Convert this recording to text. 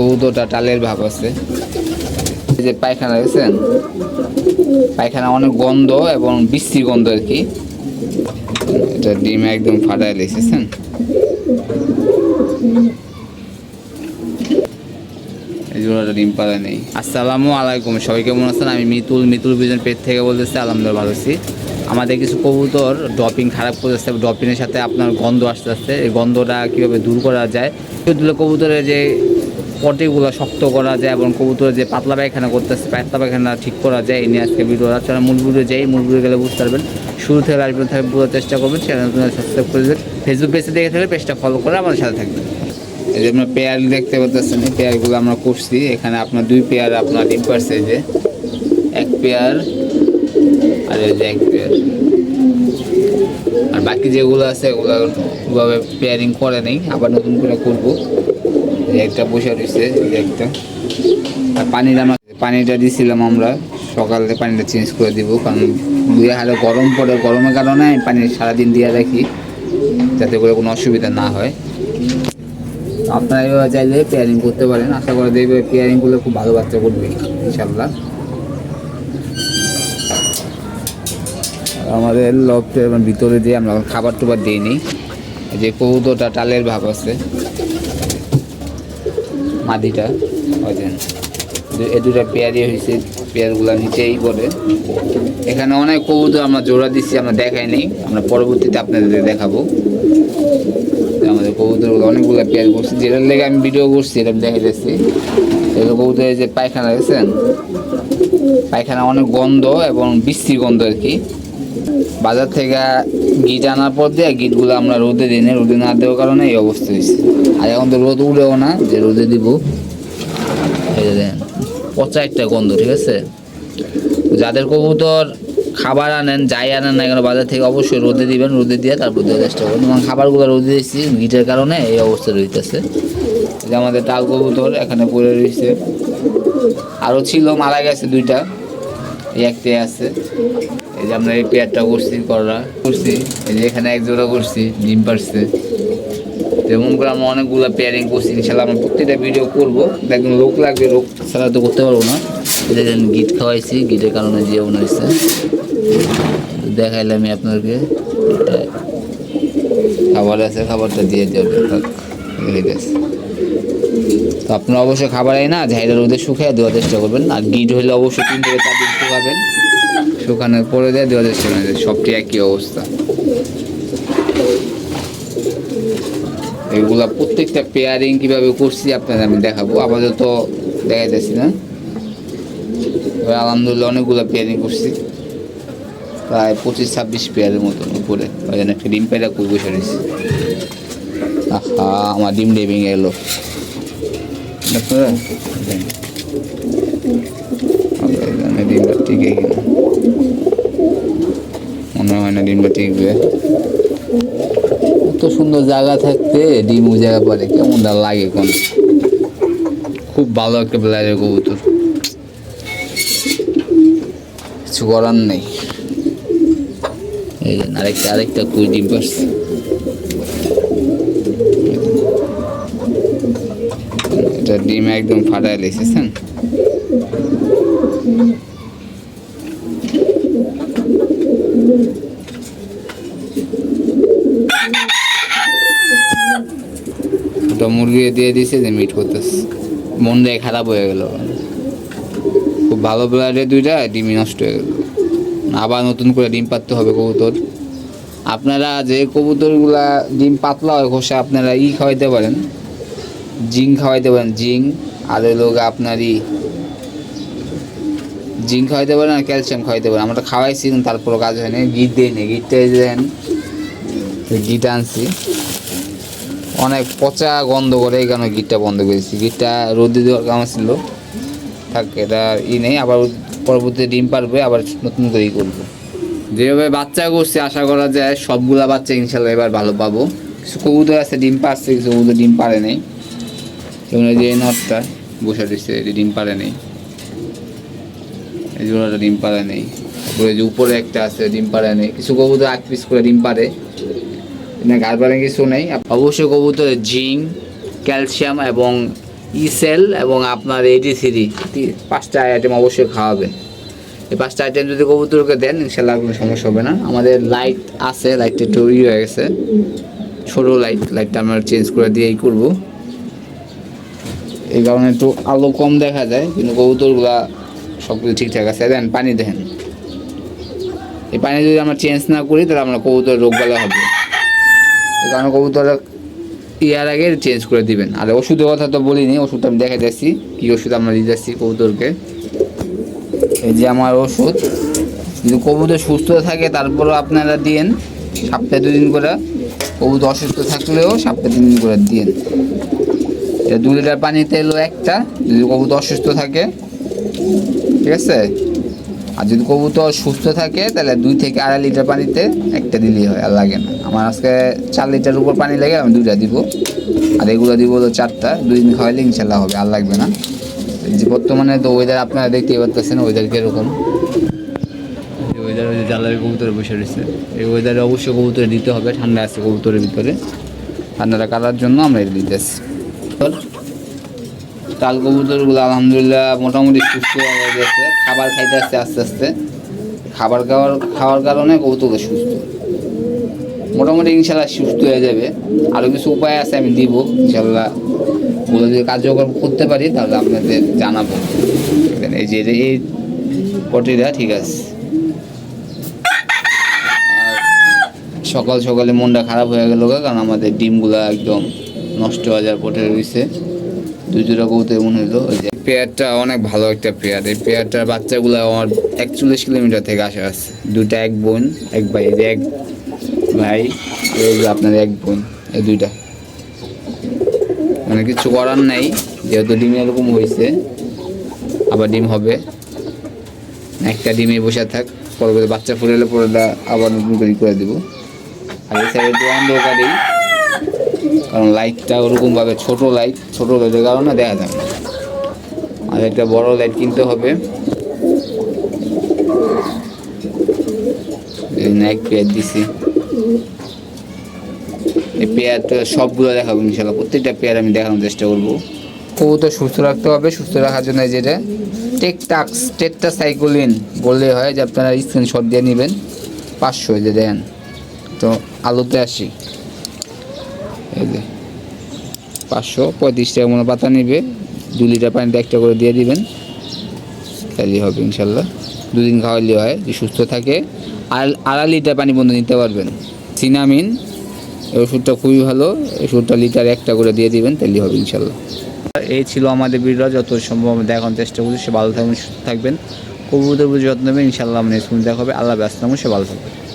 কবুতরটা টালের ভাব আছে। এই যে পায়খানা দেখছেন? পায়খানা অনেক গন্ধ এবং বিশ্রী গন্ধ আর কি। এটা ডিম একদম ফাটাই লেগেছেন এই জোড়াটা ডিম পাড়া নেই। আসসালামু আলাইকুম, সবাই কেমন আছেন? আমি মিতুল মিতুল বিজন পেট থেকে বলতেছি, আলহামদুলিল্লাহ ভালো আছি। আমাদের কিছু কবুতর ড্রপিং খারাপ করতেছে, ড্রপিংয়ের সাথে আপনার গন্ধ আসতে আসতে এই গন্ধটা কীভাবে দূর করা যায়? কবুতরের যে পটিগুলো শক্ত করা যায় এবং কবুতরের যে পাতলা পায়খানা করতেছে, পাতলা পায়খানা ঠিক করা যায় এই নিয়ে আজকে ভিডিও চলে মূল ভিডিও যাই, মূল ভিডিও গেলে বুঝতে পারবেন। শুরু থেকে আসবেন থাকে বোঝার চেষ্টা করবেন। চ্যানেল সাবস্ক্রাইব করে দেবেন। ফেসবুক পেজে দেখে থাকলে পেজটা ফলো করে আমাদের সাথে থাকবেন। এই যে আমরা পেয়ার দেখতে পাচ্ছেন এই পেয়ারগুলো আমরা করছি এখানে আপনার দুই পেয়ার, আপনার ডিম পারছে যে। এক পেয়ার আর এই যে এক পেয়ার। আর বাকি যেগুলো আছে ওগুলো ওভাবে পেয়ারিং করে নেই। আবার নতুন করে করব একটা বসে রয়েছে একটা। আর পানিটা আমরা পানিটা দিছিলাম আমরা। সকালে পানিটা চেঞ্জ করে দিব, কারণ দুয়ে হারে গরম পড়ে, গরমের কারণে পানি সারাদিন দিয়ে রাখি, যাতে করে কোনো অসুবিধা না হয়। আপনারা এভাবে চাইলে পেয়ারিং করতে পারেন, আশা করা দেখবে পেয়ারিং করলে খুব ভালো বাচ্চা করবে ইনশাল্লাহ আমাদের লফটের ভিতরে দিয়ে আমরা খাবার টুবার দিইনি যে কৌটোটা, টালের ভাব আছে। মাদিটা, ওই দেন এ দুটা পেয়ারি হয়েছে পেয়ারগুলো নিচেই পড়ে। এখানে অনেক কবুতর আমরা জোড়া দিচ্ছি আমরা দেখাই নেই। আমরা পরবর্তীতে আপনাদের দেখাবো। আমাদের কবুতরগুলো, অনেকগুলো পেয়ার করছি যেটার লেগে আমি ভিডিও করছি, এটা আমি দেখে যাচ্ছি এগুলো কবুতরের যে পায়খানা, দেখছেন? পায়খানা অনেক গন্ধ এবং বিশ্রী গন্ধ আর কি। বাজার থেকে গিট আনার পর দিয়ে গিটগুলো আমরা রোদে দিই না, রোদে না দেওয়ার কারণে এই অবস্থা হয়েছে আর এখন তো রোদ উড়েও না, যে রোদে দিব। পচা একটা গন্ধ, ঠিক আছে? যাদের কবুতর খাবার আনেন, যাই আনেন না কেন, বাজার থেকে অবশ্যই রোদে দিবেন, রোদে দিয়ে তারপর দেওয়ার চেষ্টা করবেন। এবং খাবারগুলো রোদে দিচ্ছি গিটের কারণে এই অবস্থা রইতেছে। যে আমাদের টাল কবুতর এখানে পড়ে রয়েছে আরও ছিল, মারা গেছে দুইটা। এই একটাই আছে। এই যে আমরা এই পেয়ারটা করছি করা করছি। এই যে এখানে এক জোড়া করছি, ডিম পারছে যেমন করে আমরা অনেকগুলো পেয়ারিং করছি, ইনশাল্লাহ আমরা প্রত্যেকটা ভিডিও করব। দেখুন, লোক লাগবে, লোক ছাড়া তো করতে পারব না। দেখেন, গিট খাওয়াইছি, গিটের কারণে যে মনে হয়েছে দেখাইলাম আমি আপনাদেরকে। খাবার আছে, খাবারটা দিয়ে যাবে হয়ে গেছে। তো আপনারা অবশ্যই খাবার আই না ঝাইরা রোদে শুকিয়ে দেওয়ার চেষ্টা করবেন। আর গিট হলে অবশ্যই তিন থেকে চার দিন শুকাবেন। শুকানোর পরে দিয়ে দেওয়ার চেষ্টা করবেন। সবটি একই অবস্থা। এগুলা প্রত্যেকটা পেয়ারিং কীভাবে করছি আপনাদের আমি দেখাবো। আপাতত দেখাইতেছি না। আলহামদুলিল্লাহ অনেকগুলো পেয়ারিং করছি। প্রায় পঁচিশ ছাব্বিশ পেয়ারের মতন উপরে। একটা ডিম পেয়ারা করব সরেছি আহা, আমার ডিম ডে ভেঙে এলো ডিমটা টিকে মনে হয় না ডিমটা টিকবে। এত সুন্দর জায়গা থাকতে ডিম জায়গা পরে কেমনটা লাগে কোন? খুব ভালো একটা প্লেয়ারের কবুতর। কিছু করার নেই। এই আরেকটা আরেকটা কুই ডিম পারছে এটা ডিম একদম ফাটাই লেগেছেন মুরগি দিয়ে দিয়েছে যে মিট করতেছে। মন দিয়ে খারাপ হয়ে গেল। খুব ভালো ব্লাডের দুইটা, ডিমই নষ্ট হয়ে গেল। আবার নতুন করে ডিম পাততে হবে কবুতর। আপনারা যে কবুতরগুলা ডিম পাতলা হয়, ঘষে আপনারা ই খাওয়াইতে পারেন। জিং খাওয়াইতে পারেন জিং আর হলো গিয়ে আপনার ই জিঙ্ক খাওয়াইতে পারেন আর ক্যালসিয়াম খাওয়াইতে পারেন। আমরা খাওয়াইছি, কিন্তু তারপরও কাজ হয়নি গিট দিয়ে নি গিটটা এই যে দেন গিট আনছি। অনেক পচা গন্ধ করে, এই কারণে গিটটা বন্ধ করেছি গিটটা রোদে দেওয়ার কাম ছিল। থাক, এটা ই নেই, আবার পরবর্তীতে ডিম পারবে, আবার নতুন করে ই করব। যেভাবে বাচ্চা করছে, আশা করা যায় সবগুলা বাচ্চা ইনশাল্লাহ এবার ভালো পাবো। কিছু কবুতর আছে, ডিম পারছে, কিছু কবুতর ডিম পারে নেই। যে নটটা বসে দিচ্ছে এটি ডিম পারে নেই। এই জোড়াটা ডিম পারে নেই। তারপরে যে উপরে একটা আছে, ডিম পারে নেই। কিছু কবুতর আট পিস করে ডিম পারে। না পারে কিছু নেই। অবশ্যই কবুতরে জিঙ্ক ক্যালসিয়াম এবং ইসেল এবং আপনার থ্রি পাঁচটা আইটেম অবশ্যই খাওয়াবেন। এই পাঁচটা আইটেম যদি কবুতরকে দেন, ইনশাল্লাহ কোনো সমস্যা হবে না। আমাদের লাইট আছে লাইটটা একটু ই হয়ে গেছে। ছোটো লাইট লাইটটা আমরা চেঞ্জ করে দিয়েই করব। এই কারণে একটু আলো কম দেখা যায়, কিন্তু কবুতরগুলা সব কিছু ঠিকঠাক আছে। দেন, পানি দেখেন এই পানি যদি আমরা চেঞ্জ না করি, তাহলে আমরা কবুতর রোগ বালা হবে। কারণে কবুতর ইয়ার আগে চেঞ্জ করে দিবেন। আর ওষুধের কথা তো বলিনি ওষুধ আমি দেখে যাচ্ছি কী ওষুধ আমরা দিয়ে যাচ্ছি কবুতরকে? এই যে আমার ওষুধ। যদি কবুতর সুস্থ থাকে, তারপরেও আপনারা দিয়েন। সপ্তাহে দুদিন করে। কবুতর অসুস্থ থাকলেও সপ্তাহে তিন দিন করে দিয়েন। দু লিটার পানিতে এলো একটা। যদি কবুতর অসুস্থ থাকে, ঠিক আছে? আর যদি কবুতর সুস্থ থাকে তাহলে দুই থেকে আড়াই লিটার পানিতে একটা দিলেই হয় আর লাগে না। আমার আজকে চার লিটার উপর পানি লাগে আমি দুইটা দিব। আর এগুলো দিব হলো চারটা দুই দিন খাওয়াইলে ইনশাল্লাহ হবে আর লাগবে না। যে বর্তমানে তো ওয়েদার আপনারা দেখতেই পাচ্ছেন ওয়েদার কীরকম। ওয়েদার ওই যে জ্বালারে কবুতরে বসে রয়েছে। এই ওয়েদারে অবশ্যই কবুতরে দিতে হবে ঠান্ডা আছে কবুতরের ভিতরে। ঠান্ডাটা কাটার জন্য আমরা এটা দিতেছি। তাল কবুতরগুলো আলহামদুলিল্লাহ মোটামুটি সুস্থ হয়ে গেছে। খাবার খাইতে আসছে আস্তে আস্তে খাবার খাওয়ার খাওয়ার কারণে কবুতরগুলো সুস্থ। মোটামুটি ইনশাল্লাহ সুস্থ হয়ে যাবে। আরও কিছু উপায় আছে আমি দিব ইনশাল্লাহ ওগুলো যদি কার্যকর করতে পারি তাহলে আপনাদের জানাব। এই যে, এই পটিটা, ঠিক আছে। সকাল সকালে মনটা খারাপ হয়ে গেল কারণ আমাদের ডিমগুলো একদম নষ্ট হয়ে যাওয়ার পটে রয়েছে। দুই দুটা কবুতর মনে হলো ওই যে পেয়ারটা অনেক ভালো একটা পেয়ার। এই পেয়ারটার বাচ্চাগুলো আমার একচল্লিশ কিলোমিটার থেকে আসা আছে। দুইটা এক বোন, এক ভাই এক ভাই আপনার এক বোন, এই দুইটা। মানে কিছু করার নাই, যেহেতু ডিম এরকম হয়েছে আবার ডিম হবে। একটা ডিমে বসে থাক, পরবর্তী বাচ্চা ফুটালে পরে ওটা আবার নতুন করে দেবো। আর এই সাইডে অন্ধকারই কারণ লাইটটা ওরকমভাবে ছোট লাইট ছোট লাইটের কারণে দেখা যায় না। আর একটা বড় লাইট কিনতে হবে। এক পেয়ার দিছি। এই পেয়ারটা সবগুলো দেখাবো ইনশাল্লাহ। প্রত্যেকটা পেয়ার আমি দেখানোর চেষ্টা করব। কবুতর সুস্থ রাখতে হবে, সুস্থ রাখার জন্য যেটা টেকটাক্স টেকটা সাইকোলিন বললে হয়, যে আপনারা স্ক্রিনশট দিয়ে নেবেন। পাঁচশো যে দেন। তো আলুতে আসি। যে, পাঁচশো পঁয়ত্রিশ টাকা মনে পাতা নিবে, দু লিটার পানিতে একটা করে দিয়ে দিবেন। তাহলেই হবে ইনশাল্লাহ। দুদিন খাওয়াইলে হয় যে সুস্থ থাকে, আর আড়াই লিটার পানি বন্ধ নিতে পারবেন। সিনামিন, এই ওষুধটা খুবই ভালো। এই ওষুধটা লিটার একটা করে দিয়ে দিবেন তাহলেই হবে ইনশাল্লাহ। এই ছিল আমাদের ভিডিও যত সম্ভব আমরা দেখানোর চেষ্টা করছি। সে ভালো থাকবেন, সুস্থ থাকবেন। কবুতর যত্ন নেবেন, ইনশাল্লাহ আমরা দেখা হবে। আল্লাহ ব্যস্ত সে ভালো থাকবেন।